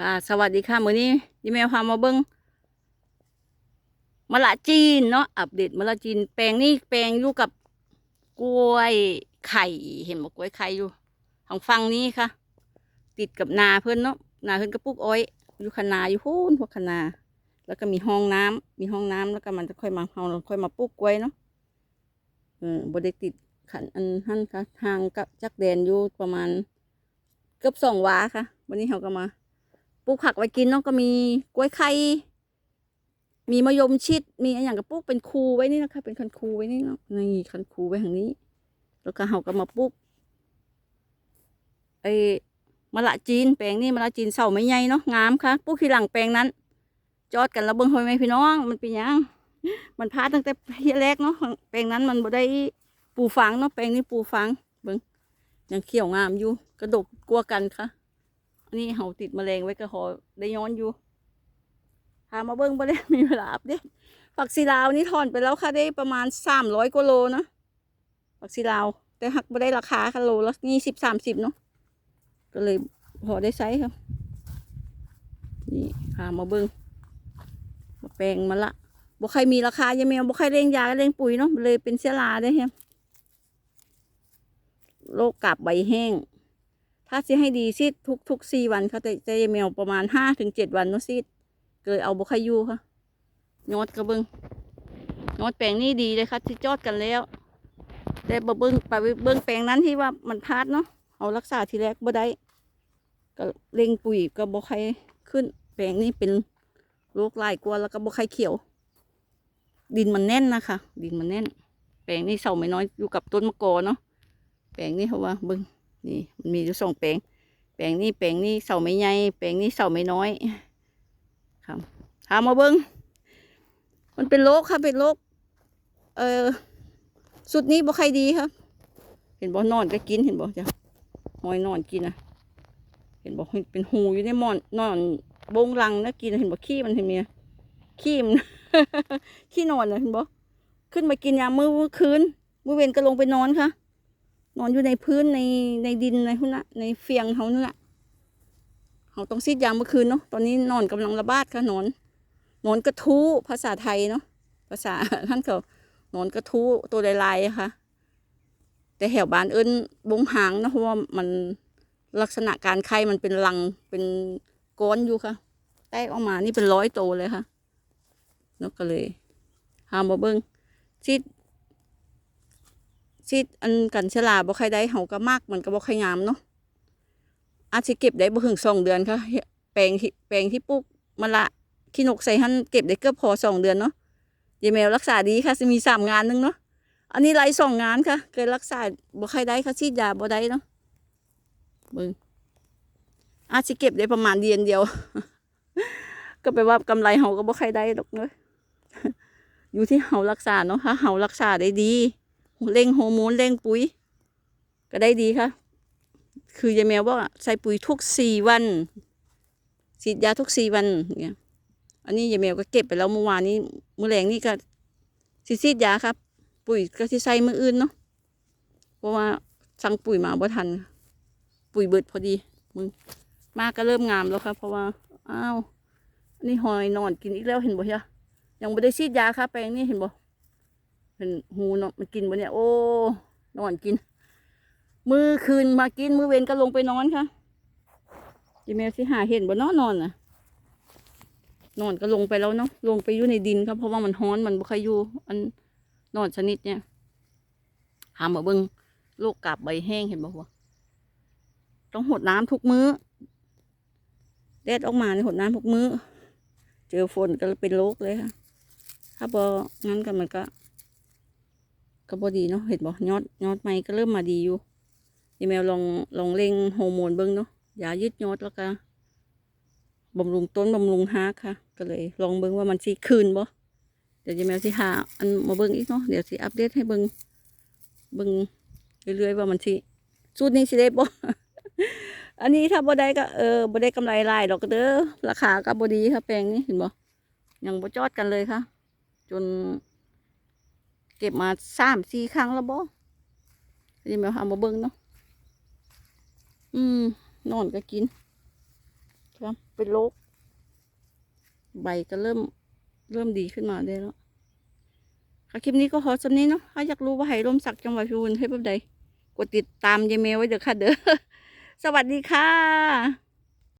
ค่ะ สวัสดีค่ะมื้อนี้ยี่แมวพามาเบิ้งมะละจีนเนาะอัปเดตมะละจีน แปลงนี่แปลงอยู่กับกล้วยไข่ เห็นบอกกล้วยไข่อยู่ทางฝั่งนี้ค่ะ ติดกับนาเพื่อนเนาะนาเพื่อนก็ปลูกอ้อยอยู่คะนาอยู่พูนพวกคะนาแล้วก็มีห้องน้ำมีห้องน้ำแล้วก็มันจะค่อยมาเฮาค่อยมาปลูกกล้วยเนาะเออบ่ได้ติดขันอันหั่นค่ะทางกับจักแดนอยู่ประมาณ เกือบสองวาค่ะ วันนี้เราก็มา ปลูกผักไว้กินเนาะก็มีกล้วยไข่มีมะยมชิด มีอะไรอย่างกับปลูกเป็นคูไว้นี่นะคะ เป็นคันคูไว้นี่เนาะนี่คันคูไว้ทางนี้ แล้วก็เราก็มาปลูกไอ้มะละจีนแปลงนี่มะละจีนเสาไม่ใหญ่เนาะงามค่ะปลูกทีหลังแปลงนั้น จอดกันแล้วเบิ่งหอยไหมพี่น้อง มันเป็นยังมันพลาดตั้งแต่ทีแรกเนาะแปลงนั้นมันบ่ได้ปลูกฝังเนาะแปลงนี้ปลูกฝังเบิ่งยังเขียวงามอยู่ กระดกกลัวกันค่ะ นนี้เห่าติดแมลงไว้ก็หอได้ย้อนอยู่พามาเบิ้งบ่ได้มีเวลาอัปเดตฝักซีลาวนี่ถอนไปแล้วค่ะได้ประมาณสามร้อยกว่าโลนะฝักซีลาว แต่หักไม่ได้ราคาค่ะโลละยี่สิบสามสิบเนาะก็เลยพอได้ใช้ครับ นี่พามาเบิ้งมาแปลงมาละบ่ใครมีราคายังไม่เอาบ่ใครเร่งยาเร่งปุ๋ยเนาะเลยเป็นเชื้อราได้เฮ้ยโรคกาบใบแห้ง ถ้าจะให้ดีซีทุกทุกสี่วันเขาจะจะแมวประมาณห้าถึงเจ็ดวันนาะซีดเกิดเอาบคยูค่ะยอดกระเบิงยอดแปลงนี่ดีเลยค่ะที่จอดกันแล้ว แต่บะเบิงไปเบิงแปลงนั้นที่ว่ามันพลาดเนาะเอารักษาทีแรกบ่ได้ก็เล็งปุ๋ยก็บ่ใครขึ้น แปลงนี้เป็นโรคลายกลัวแล้วก็บ่ใครเขียว ดินมันแน่นนะคะดินมันแน่น แปลงนี้เสาไม่น้อยอยู่กับต้นมะกอเนาะแปลงนี้เขาว่าเบิง นี่มันมีอยู่สองแปลง แปลงนี้แปลงนี้เสาไม่ใหญ่แปลงนี้เสาไม่น้อยครับถามมาเบิ้งมันเป็นโรคค่ะเป็นโรคเออสุดนี้บ่ใครดีครับ เห็นบ่นอนก็กินเห็นบ่จ้ะหอยนอนกินนะเห็นบ่เป็นหูอยู่ในหมอนนอนบงรังนะกินเห็นบ่ขี้มันเห็นเมียขี้มันขี้นอนนะเห็นบ่ขึ้นมากินยามมื้อคืนมื้อเว้นก็ลงไปนอนค่ะ นอนอยู่ในพื้นในในดินในหุ่นละในเฟียงเขานั่นแหละเขาต้องซีดยามเมื่อคืนเนาะตอนนี้นอนกำลังระบาดค่ะนอนนอนกระทู้ภาษาไทยเนาะภาษาท่านเขานอนกระทู้ตัวลายๆค่ะ แต่แถวบ้านเอิ้นบงหางเนาะเพราะว่ามันลักษณะการไข่มันเป็นรังเป็นก้อนอยู่ค่ะแตกออกมานี่เป็นร้อยโตวเลยค่ะนาะก็เลยหามาเบิ้งซีด ซีดอันกันฉลาบ่ใครได้เฮาก็มากมันก็บ่ใครงามเนาะอาจสิเก็บได้บ่ถึงสองเดือนค่ะแปลงที่แปลงที่ปลูกมะละขี้นกใส่หั่นเก็บได้เกือบพอสองเดือนเนาะยายแมวรักษาดีค่ะสิมีสามงานหนึงเนาะอันนี้ไล่สองงานค่ะเกิดรักษาบ่ใครได้ค่ะซีดยาบ่ได้เนาะเบิ่งอาจสิเก็บได้ประมาณเดือนเดียว ก็แปลว่ากำไรเฮาก็บ่ใครได้ดอกเนาะอยู่ที่เฮารักษาเนาะถ้าเฮารักษาได้ดี เร่งฮอร์โมนเร่งปุ๋ย ก็ได้ดีค่ะ คือยายแมวว่าใส่ปุ๋ยทุกสี่วันฉีดยาทุกสี่วันเนี่ยอันนี้ยายแมวก็เก็บไปแล้วเมื่อวานนี้มื้อแรงนี่ก็สิฉีดยาครับ ปุ๋ยก็สิใส่มืออื่นเนาะเพราะว่าสั่งปุ๋ยมาบ่ทัน ปุ๋ยเบิดพอดีมึงมากก็เริ่มงามแล้วครับ เพราะว่าอ้าวนนี้หอยนอนกินอีกแล้วเห็นบ่จ๊ะยังไม่ได้ฉีดยาค่ะแปลงนี่เห็นบ่ เป็นหูเนาะมันกินบนเนี่ย โอ้ นอนกิน มือคืนมากิน มือเวนก็ลงไปนอนค่ะจีแมวสิหาเห็นบนนอนนอนน่ะ นอนก็ลงไปแล้วเนาะ ลงไปอยู่ในดินครับ เพราะว่ามันฮ้อน มันบ่ค่อยอยู่ อันนอนชนิดเนี่ย หามาเบิงโรคกาบใบแห้งเห็นบ่วต้องหดน้ำทุกมื้อ แดดออกมาเนี่ยหดน้ำทุกมื้อ เจอฝนก็เป็นโรคเลยค่ะ ถ้าบ่งั้นก็มันก็ ก็บดีเนาะเห็นบ่ยอดยอดไม้ก็เริ่มมาดีอยู่ยีแมวลองลองเร่งฮอร์โมนเบิ้งเนาะยายืดยอดแล้วก็บำรุงต้นบำรุงฮาค่ะ ก็เลย ลองเบิ้งว่ามันสิคืนบ่เดี๋ยวยีแมวสิหาอันมาเบิ้งอีกเนาะเดี๋ยวสิอัปเดตให้เบิ้งเบิ้งเรื่อยๆว่ามันสิสูตรนี้สิได้บ่อันนี้ถ้าบ่ได้ก็เออบ่ได้กำไรหลายดอกเด้อราคาก็บ่ดีค่ะแปลงนี้เห็นบ่ยังบ่จอดกันเลยค่ะ จน เก็บมาสามสี่ครั้งแล้วบ่นี่แมวเอามาเบิ้งเนาะ อืม นอนก็กิน ครับ เป็นโรค ใบก็เริ่ม เริ่มดีขึ้นมาได้แล้ว ค่ะคลิปนี้ก็ขอสำนี้เนาะ ถ้าอยากรู้ว่าไหร่มสักจังหวัดพิบูลให้แบบใด กดติดตามยายเมลไว้เด้อค่ะเด้อ สวัสดีค่ะ